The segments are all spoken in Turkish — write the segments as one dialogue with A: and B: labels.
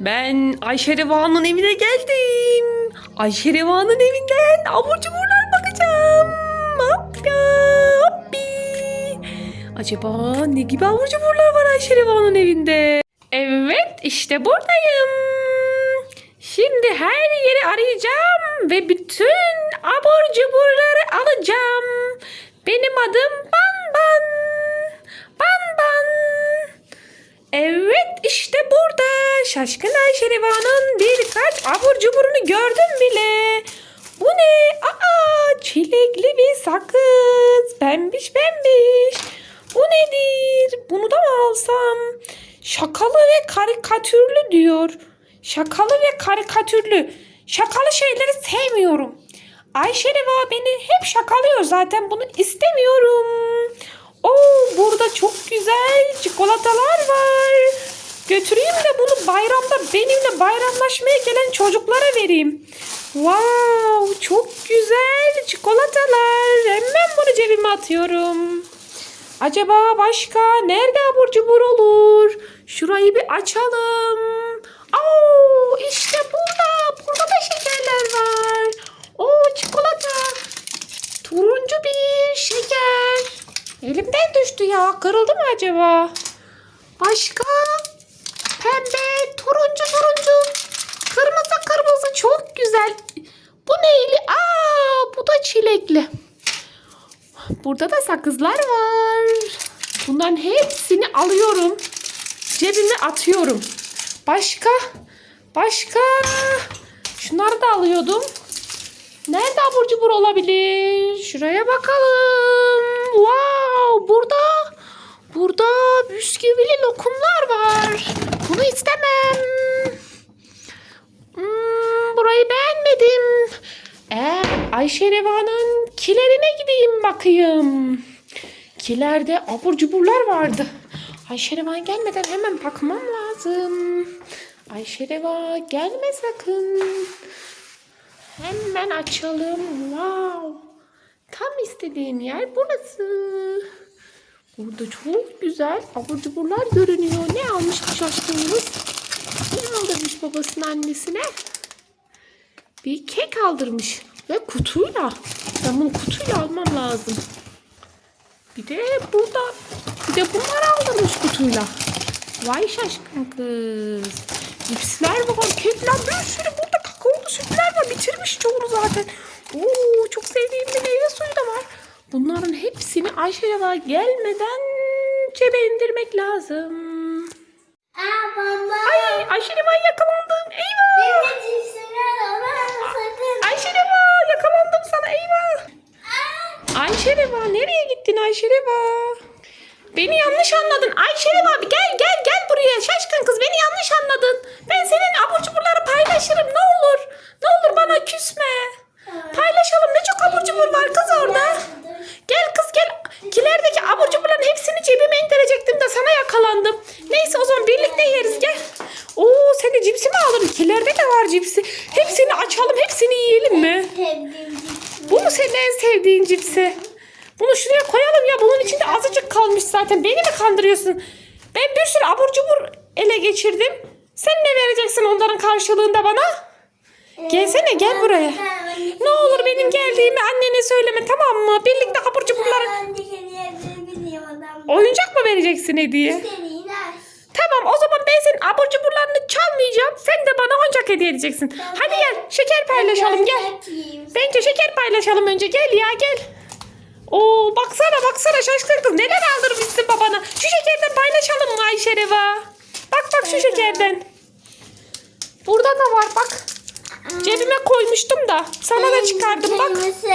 A: Ben Ayşe Reva'nın evine geldim. Ayşe Reva'nın evinden abur cuburlar bakacağım. Hoppa, hoppi. Acaba ne gibi abur cuburlar var Ayşe Reva'nın evinde? Evet işte buradayım. Şimdi her yeri arayacağım ve bütün abur cuburları alacağım. Benim adım Ban Evet işte burada. Şaşkın Ayşe Riva'nın birkaç abur cuburunu gördüm bile. Bu ne? Aa çilekli bir sakız. Pembiş pembiş. Bu nedir? Bunu da mı alsam? Şakalı ve karikatürlü diyor. Şakalı ve karikatürlü. Şakalı şeyleri sevmiyorum. Ayşe Riva beni hep şakalıyor zaten. Bunu istemiyorum. Oo burada çok güzel çikolatalar var. Götüreyim de bunu bayramda benimle bayramlaşmaya gelen çocuklara vereyim. Wow çok güzel çikolatalar. Hemen bunu cebime atıyorum. Acaba başka nerede abur cubur olur? Şurayı bir açalım. Oo işte burada. Burada da şekerler var. Oo çikolata. Turuncu bir şeker. Elimden düştü ya. Kırıldı mı acaba? Başka? Pembe, turuncu turuncu. Kırmızı kırmızı çok güzel. Bu neyli? Aa bu da çilekli. Burada da sakızlar var. Bunların hepsini alıyorum. Cebime atıyorum. Başka? Başka? Şunları da alıyordum. Nerede abur cubur olabilir? Şuraya bakalım. Wow, burada burada bisküvili lokumlar var. Bunu istemem. Hmm, burayı beğenmedim. Ee, Ayşe Reva'nın kilerine gideyim bakayım. Kilerde abur cuburlar vardı. Ayşe Reva gelmeden hemen bakmam lazım. Ayşe Reva gelme sakın. Hemen açalım. Wow. Tam istediğim yer burası. Burada çok güzel abur cuburlar görünüyor. Ne almış bu şaşkınımız? Ne aldırmış babasının annesine? Bir kek aldırmış. Ve kutuyla. Ben bunu kutuyla almam lazım. Bir de burada bir de bunlar aldırmış kutuyla. Vay şaşkın kız. Cipsler var, kekler bir sürü kakaolu sütler var. Bitirmiş çoğunu zaten. Oo, çok sevdiğim bir meyve suyu da var. Bunların hepsini Ayşe Reva gelmeden cebe indirmek lazım.
B: Aa baba.
A: Ay Ayşe Reva yakalandım. Eyvah. Ayşe Reva yakalandım sana eyvah. Ayşe Reva nereye gittin Ayşe Reva? Beni yanlış anladın. Ayşe Reva gel gel gel buraya. Şaşkın kız beni yanlış anladın. Ben senin abur cuburları paylaşırım ne olur. Ne olur bana küsme. Paylaşalım ne çok abur cubur var kız orada. Gel kız gel. Kilerdeki abur cuburların hepsini cebime indirecektim de sana yakalandım. Neyse o zaman birlikte yeriz gel. Oo sen de cipsi mi alırdın? Kilerde de var cipsi. Hepsini açalım hepsini yiyelim mi? Bu mu senin en sevdiğin cipsi? Bunu şuraya koyalım ya. Bunun içinde azıcık kalmış zaten. Beni mi kandırıyorsun? Ben bir sürü abur cubur ele geçirdim. Sen ne vereceksin onların karşılığında bana? Gelsene gel buraya. Ne olur benim geldiğimi annene söyleme tamam mı? Birlikte abur cuburları... Oyuncak mı vereceksin hediye? Tamam o zaman ben senin abur cuburlarını çalmayacağım. Sen de bana oyuncak hediye edeceksin. Hadi gel şeker paylaşalım gel.
B: Açayım.
A: Bence şeker paylaşalım önce. Gel ya gel. Oo baksana baksana şaşkın kız neler aldırmışsın babana. Şu şekerden paylaşalım mı Ayşe Reva? Bak bak şu şekerden. Burada da var bak. Cebime koymuştum da sana da çıkardım bak.
B: Kırmızı.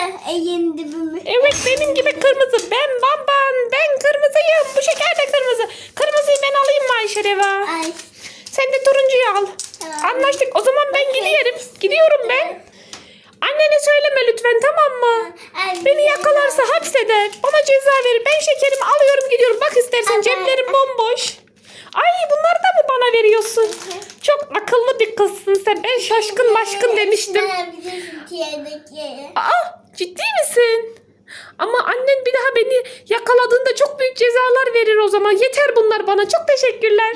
A: Evet benim gibi kırmızı. Ben bamban. Ben kırmızıyım. Bu şeker de kırmızı. Kırmızıyı ben alayım mı Ayşe Reva?
B: Ay.
A: Sen de turuncuyu al.
B: Tamam.
A: Anlaştık. O zaman ben gidiyorum. Gidiyorum ben. Annene söyleme lütfen tamam mı? Beni yakalarsa hapseder. Ona ceza verir. Ben şekerimi alıyorum gidiyorum. Bak istersen ceplerim bomboş. Ay bunları da mı bana veriyorsun? Çok akıllı bir kızsın sen. Ben şaşkın başkın demiştim. Aa ciddi misin? Ama annen bir daha beni yakaladığında çok büyük cezalar verir o zaman. Yeter bunlar bana. Çok teşekkürler.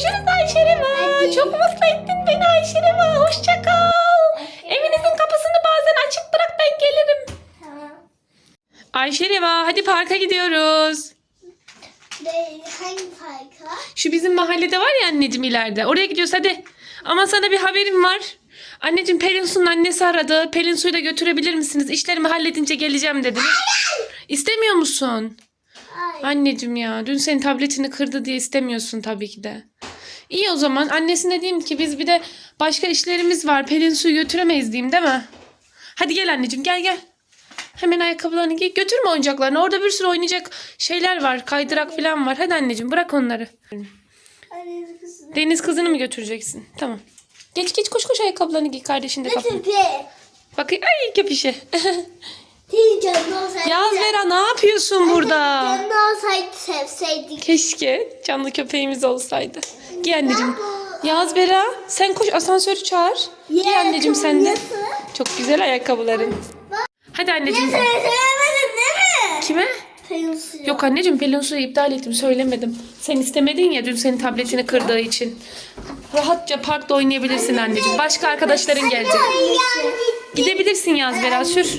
A: Görüşürüz Ayşe Reva.
B: Hadi.
A: Çok mutlu ettin beni Ayşe Reva. Hoşça kal. Evinizin kapısını bazen açık bırak ben gelirim.
B: Tamam.
A: Ayşe Reva hadi parka gidiyoruz.
B: Hangi parka?
A: Şu bizim mahallede var ya anneciğim ileride. Oraya gidiyoruz hadi. Ama sana bir haberim var. Anneciğim Pelin Su'nun annesi aradı. Pelin Su'yu da götürebilir misiniz? İşlerimi halledince geleceğim dedi. İstemiyor musun?
B: Ay.
A: Anneciğim ya dün senin tabletini kırdı diye istemiyorsun tabii ki de. İyi o zaman annesine diyeyim ki biz bir de başka işlerimiz var. Pelin Su'yu götüremeyiz diyeyim değil mi? Hadi gel anneciğim gel gel. Hemen ayakkabılarını giy. Götürme oyuncaklarını. Orada bir sürü oynayacak şeyler var. Kaydırak falan var. Hadi anneciğim bırak onları. Deniz kızını mı götüreceksin? Tamam. Geç geç koş koş ayakkabılarını giy kardeşin de kapı.
B: Tepe.
A: Bakayım ay köpüşe. Yaz ne yapıyorsun burada?
B: Canlı olsaydı sevseydik.
A: Keşke canlı köpeğimiz olsaydı. Giy anneciğim. Yaz Vera sen koş asansörü çağır. Giy anneciğim sen de. Çok güzel ayakkabıların. Hadi anneciğim.
B: Söylemedin değil mi?
A: Kime?
B: Pelusu.
A: Yok anneciğim Pelin Su'yu iptal ettim söylemedim. Sen istemedin ya dün senin tabletini kırdığı için. Rahatça parkta oynayabilirsin anneciğim. Başka arkadaşların gelecek. Gidebilirsin Yaz Vera sür.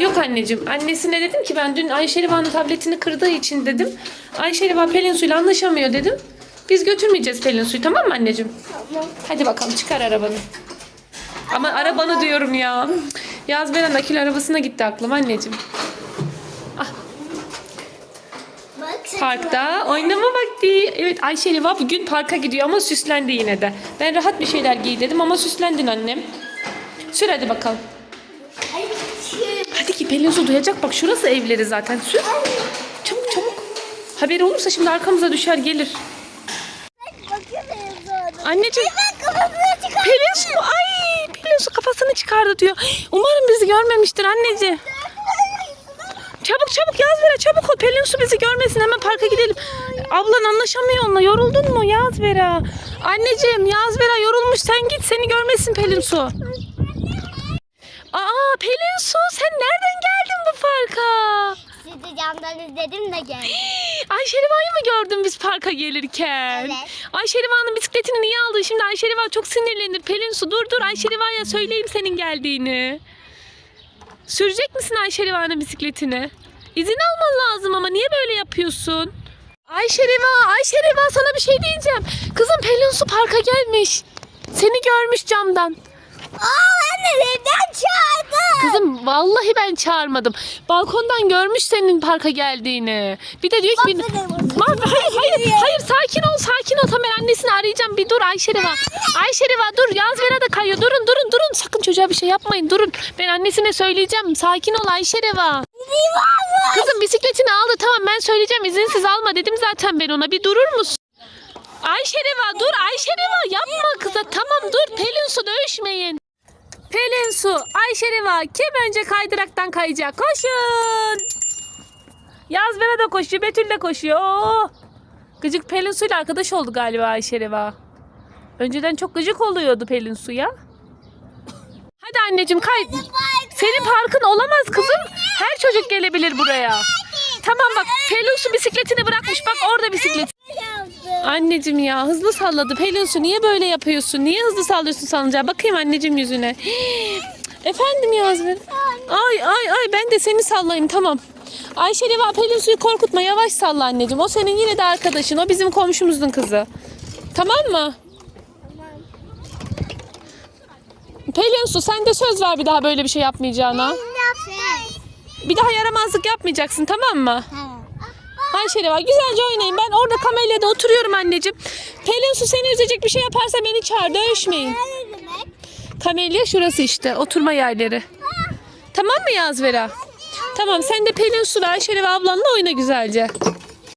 A: Yok anneciğim. Annesine dedim ki ben dün Ayşe Riva'nın tabletini kırdığı için dedim. Ayşe Riva Pelin Su'yla anlaşamıyor dedim. Biz götürmeyeceğiz Pelin Su'yu tamam mı anneciğim?
B: Tamam.
A: Hadi bakalım çıkar arabanı. Ama arabanı diyorum ya. Yaz Vera'nın akülü arabasına gitti aklım anneciğim.
B: Sen
A: Parkta oynama vakti. Evet Ayşe Riva bugün parka gidiyor ama süslendi yine de. Ben rahat bir şeyler giy dedim ama süslendin annem. Sür hadi bakalım. Hadi ki Pelin Su duyacak bak şurası evleri zaten. Sür. Çabuk çabuk. Haberi olursa şimdi arkamıza düşer gelir. Anneciğim
B: Bak kafasını çıkar.
A: Pelin Su ay Pelin Su kafasını çıkardı diyor. Umarım bizi görmemiştir anneciğim. Çabuk çabuk yaz Vera çabuk ol. Pelin Su bizi görmesin hemen parka gidelim. Ablan anlaşamıyor onunla. Yoruldun mu Yaz Vera? Anneciğim Yaz Vera yorulmuş sen git seni görmesin Pelin Su. Aa Pelin Su sen nereden geldin bu parka?
B: Sizi camdan izledim de geldim.
A: Ayşe Riva'yı mı gördün biz parka gelirken?
B: Evet.
A: Ayşe Riva'nın bisikletini niye aldın? Şimdi Ayşe Riva çok sinirlenir. Pelin Su dur dur Ayşe Riva'ya söyleyeyim senin geldiğini. Sürecek misin Ayşe Riva'nın bisikletini? İzin alman lazım ama niye böyle yapıyorsun? Ayşe Riva, Ayşe Riva sana bir şey diyeceğim. Kızım Pelin Su parka gelmiş. Seni görmüş camdan.
B: Aa anne neden çağırdın?
A: Kızım vallahi ben çağırmadım. Balkondan görmüş senin parka geldiğini. Bir de diyor ki... Ma- hayır hayır hayır sakin ol sakin ol. Tamam ben annesini arayacağım. Bir dur Ayşe Riva. Ayşe Riva dur. Yaz Vera da kayıyor. Durun durun durun. Sakın çocuğa bir şey yapmayın. Durun. Ben annesine söyleyeceğim. Sakin ol Ayşe Riva. Kızım bisikletini aldı. Tamam ben söyleyeceğim. İzinsiz alma dedim zaten ben ona. Bir durur musun? Ayşe Riva dur. Ayşe Riva yapma kıza. Tamam dur. Pelin su dövüşmeyin. Pelin Su, Ayşe Riva kim önce kaydıraktan kayacak? Koşun! Yaz Vera da koşuyor, Betül de koşuyor. Oo! Gıcık Pelin Su ile arkadaş oldu galiba Ayşe Riva. Önceden çok gıcık oluyordu Pelin Su'ya. Hadi anneciğim kay. Senin parkın olamaz kızım. Her çocuk gelebilir buraya. Tamam bak Pelin Su bisikletini bırakmış. Bak orada bisiklet. Anneciğim ya hızlı salladı. Pelin Su niye böyle yapıyorsun? Niye hızlı sallıyorsun salıncağı? Bakayım anneciğim yüzüne. Efendim Yazmin. Ay ay ay ben de seni sallayayım tamam. Ayşe Riva Pelin Su'yu korkutma yavaş salla anneciğim. O senin yine de arkadaşın. O bizim komşumuzun kızı. Tamam mı? Pelin Su sen de söz ver bir daha böyle bir şey yapmayacağına. Bir daha yaramazlık yapmayacaksın tamam mı?
B: Tamam.
A: Ayşe Riva güzelce oynayın. Ben orada kamelyada oturuyorum anneciğim. Pelin Su seni üzecek bir şey yaparsa beni çağır. Dövüşmeyin. Kamelya şurası işte. Oturma yerleri. Tamam mı Yazvera? Tamam sen de Pelin Su ve Ayşe ablanla oyna güzelce.